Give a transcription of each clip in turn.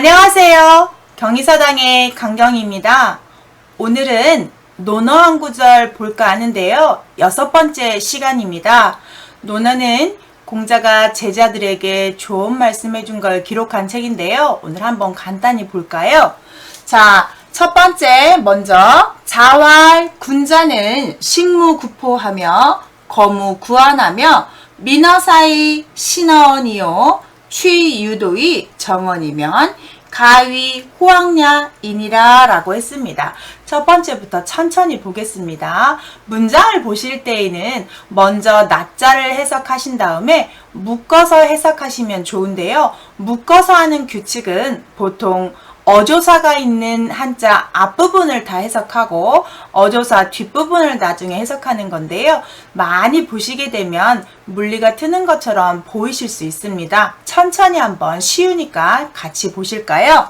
안녕하세요. 경의사당의 강경입니다. 오늘은 논어 한 구절 볼까 하는데요. 여섯 번째 시간입니다. 논어는 공자가 제자들에게 좋은 말씀해 준 걸 기록한 책인데요. 오늘 한번 간단히 볼까요? 자, 첫 번째 먼저 자활 군자는 식무구포하며 거무구안하며 민어사이 신어니요 취유도의 정언이면 가위 호황야이니라 라고 했습니다. 첫 번째부터 천천히 보겠습니다. 문장을 보실 때에는 먼저 낮자를 해석하신 다음에 묶어서 해석하시면 좋은데요. 묶어서 하는 규칙은 보통 어조사가 있는 한자 앞부분을 다 해석하고 어조사 뒷부분을 나중에 해석하는 건데요. 많이 보시게 되면 물리가 트는 것처럼 보이실 수 있습니다. 천천히 한번 쉬우니까 같이 보실까요?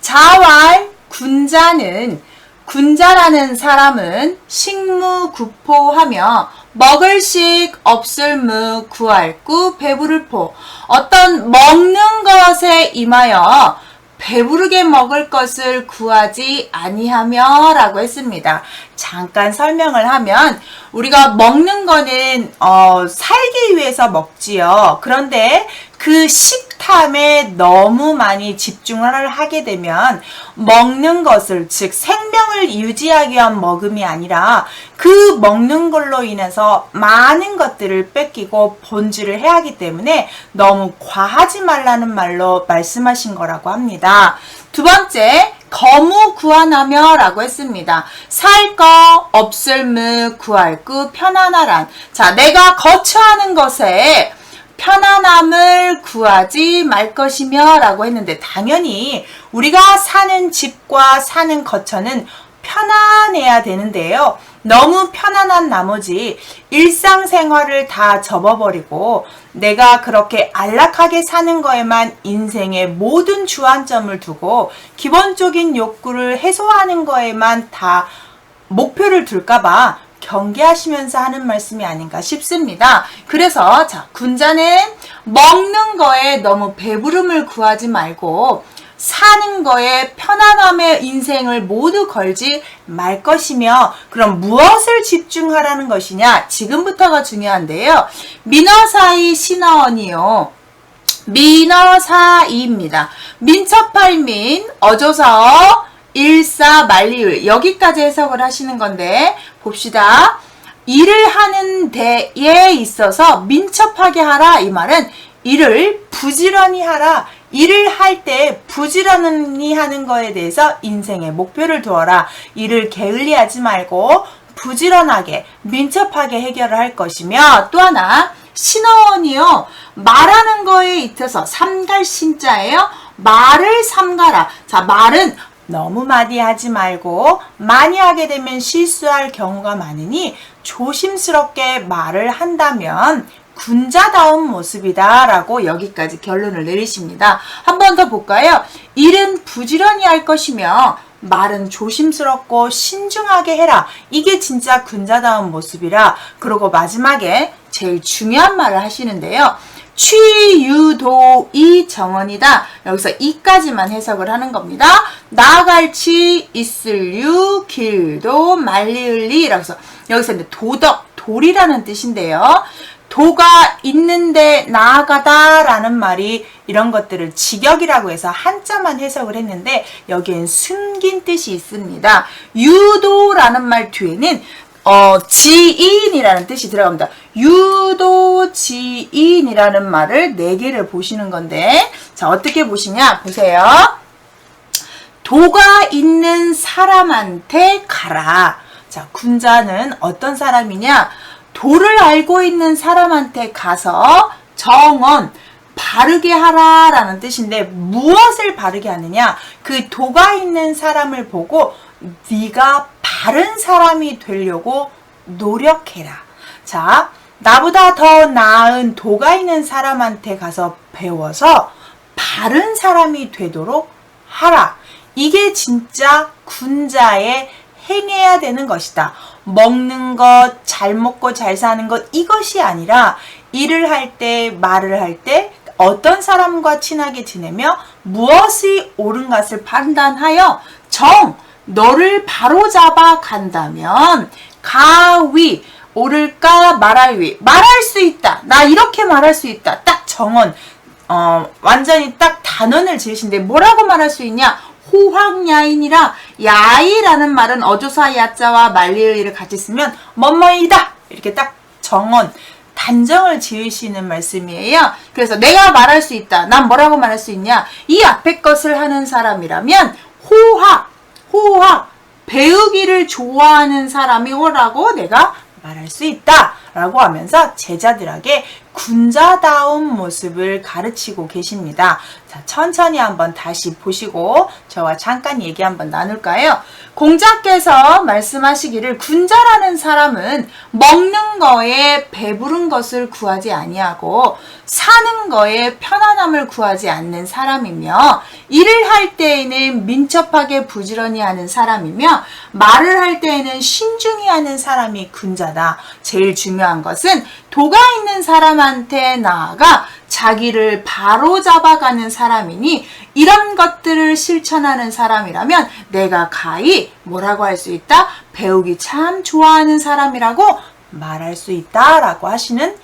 자활 군자는 군자라는 사람은 식무구포하며 먹을식 없을무 구할구 배부를포 어떤 먹는 것에 임하여 배부르게 먹을 것을 구하지 아니하며 라고 했습니다. 잠깐 설명을 하면 우리가 먹는 거는 어, 살기 위해서 먹지요. 그런데 그 식탐에 너무 많이 집중을 하게 되면 먹는 것을 즉 생명을 유지하기 위한 먹음이 아니라 그 먹는 걸로 인해서 많은 것들을 뺏기고 본질을 해야 하기 때문에 너무 과하지 말라는 말로 말씀하신 거라고 합니다. 두 번째, 거무 구하나며 라고 했습니다. 살 거 없을 무 구할구 편안하란. 자, 내가 거처하는 것에 편안함을 구하지 말 것이며 라고 했는데 당연히 우리가 사는 집과 사는 거처는 편안해야 되는데요. 너무 편안한 나머지 일상생활을 다 접어버리고 내가 그렇게 안락하게 사는 거에만 인생의 모든 주안점을 두고 기본적인 욕구를 해소하는 거에만 다 목표를 둘까봐 경계하시면서 하는 말씀이 아닌가 싶습니다. 그래서 자 군자는 먹는 거에 너무 배부름을 구하지 말고 사는 거에 편안함의 인생을 모두 걸지 말 것이며 그럼 무엇을 집중하라는 것이냐 지금부터가 중요한데요. 민어사이 신어원이요. 민어사이입니다. 민첩팔민 어조서 일사 만리을 여기까지 해석을 하시는 건데 봅시다. 일을 하는 데에 있어서 민첩하게 하라 이 말은 일을 부지런히 하라. 일을 할 때 부지런히 하는 거에 대해서 인생의 목표를 두어라. 일을 게을리하지 말고 부지런하게 민첩하게 해결을 할 것이며 또 하나 신어원이요. 말하는 거에 있어서 삼갈 신자예요. 말을 삼가라. 자, 말은 너무 많이 하지 말고 많이 하게 되면 실수할 경우가 많으니 조심스럽게 말을 한다면 군자다운 모습이다 라고 여기까지 결론을 내리십니다. 한 번 더 볼까요? 일은 부지런히 할 것이며 말은 조심스럽고 신중하게 해라. 이게 진짜 군자다운 모습이라 그리고 마지막에 제일 중요한 말을 하시는데요. 취유도이 정원이다. 여기서 이까지만 해석을 하는 겁니다. 나갈치 있을유 길도 말리을리 라서 여기서 이제 도덕 돌이라는 뜻인데요. 도가 있는데 나아가다 라는 말이 이런 것들을 직역이라고 해서 한자만 해석을 했는데 여기엔 숨긴 뜻이 있습니다. 유도라는 말 뒤에는 어, 지인이라는 뜻이 들어갑니다. 유도 지인이라는 말을 네 개를 보시는 건데, 자, 어떻게 보시냐? 보세요. 도가 있는 사람한테 가라. 자, 군자는 어떤 사람이냐? 도를 알고 있는 사람한테 가서 정언, 바르게 하라 라는 뜻인데 무엇을 바르게 하느냐? 그 도가 있는 사람을 보고 네가 바른 사람이 되려고 노력해라. 자, 나보다 더 나은 도가 있는 사람한테 가서 배워서 바른 사람이 되도록 하라. 이게 진짜 군자의 행해야 되는 것이다. 먹는 것, 잘 먹고 잘 사는 것, 이것이 아니라 일을 할 때, 말을 할 때, 어떤 사람과 친하게 지내며 무엇이 옳은 것을 판단하여 정 너를 바로잡아 간다면 가위 옳을까 말할 위 말할 수 있다 나 이렇게 말할 수 있다 딱 정언 어 완전히 딱 단언을 지으신데 뭐라고 말할 수 있냐 호황야인이라 야이라는 말은 어조사 야자와 말리을이를 같이 쓰면 뭐뭐이다 이렇게 딱 정언 단정을 지으시는 말씀이에요. 그래서 내가 말할 수 있다. 난 뭐라고 말할 수 있냐? 이 앞에 것을 하는 사람이라면 호학, 호학, 배우기를 좋아하는 사람이오라고 내가 말할 수 있다. 라고 하면서 제자들에게 군자다운 모습을 가르치고 계십니다. 자, 천천히 한번 다시 보시고 저와 잠깐 얘기 한번 나눌까요? 공자께서 말씀하시기를 군자라는 사람은 먹는 거에 배부른 것을 구하지 아니하고 사는 거에 편안함을 구하지 않는 사람이며 일을 할 때에는 민첩하게 부지런히 하는 사람이며 말을 할 때에는 신중히 하는 사람이 군자다. 제일 중요한 것은 도가 있는 사람한테 나아가 자기를 바로 잡아가는 사람이니 이런 것들을 실천하는 사람이라면 내가 가히 뭐라고 할 수 있다? 배우기 참 좋아하는 사람이라고 말할 수 있다라고 하시는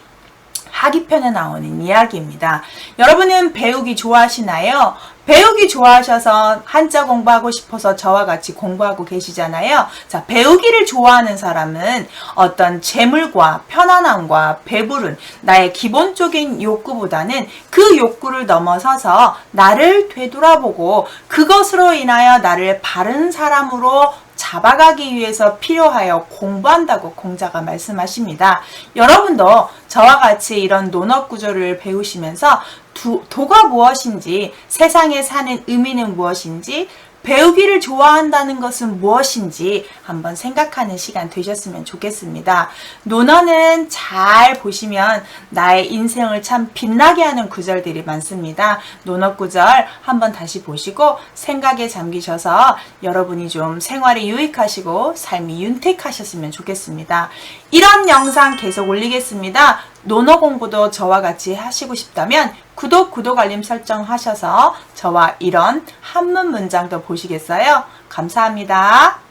하기편에 나오는 이야기입니다. 여러분은 배우기 좋아하시나요? 배우기 좋아하셔서 한자 공부하고 싶어서 저와 같이 공부하고 계시잖아요. 자, 배우기를 좋아하는 사람은 어떤 재물과 편안함과 배부른 나의 기본적인 욕구보다는 그 욕구를 넘어서서 나를 되돌아보고 그것으로 인하여 나를 바른 사람으로 잡아가기 위해서 필요하여 공부한다고 공자가 말씀하십니다. 여러분도 저와 같이 이런 논업 구조를 배우시면서 두, 도가 무엇인지, 세상에 사는 의미는 무엇인지, 배우기를 좋아한다는 것은 무엇인지 한번 생각하는 시간 되셨으면 좋겠습니다. 논어는 잘 보시면 나의 인생을 참 빛나게 하는 구절들이 많습니다. 논어 구절 한번 다시 보시고 생각에 잠기셔서 여러분이 좀 생활이 유익하시고 삶이 윤택하셨으면 좋겠습니다. 이런 영상 계속 올리겠습니다. 논어 공부도 저와 같이 하시고 싶다면 구독, 구독 알림 설정 하셔서 저와 이런 한문 문장도 보시겠어요? 감사합니다.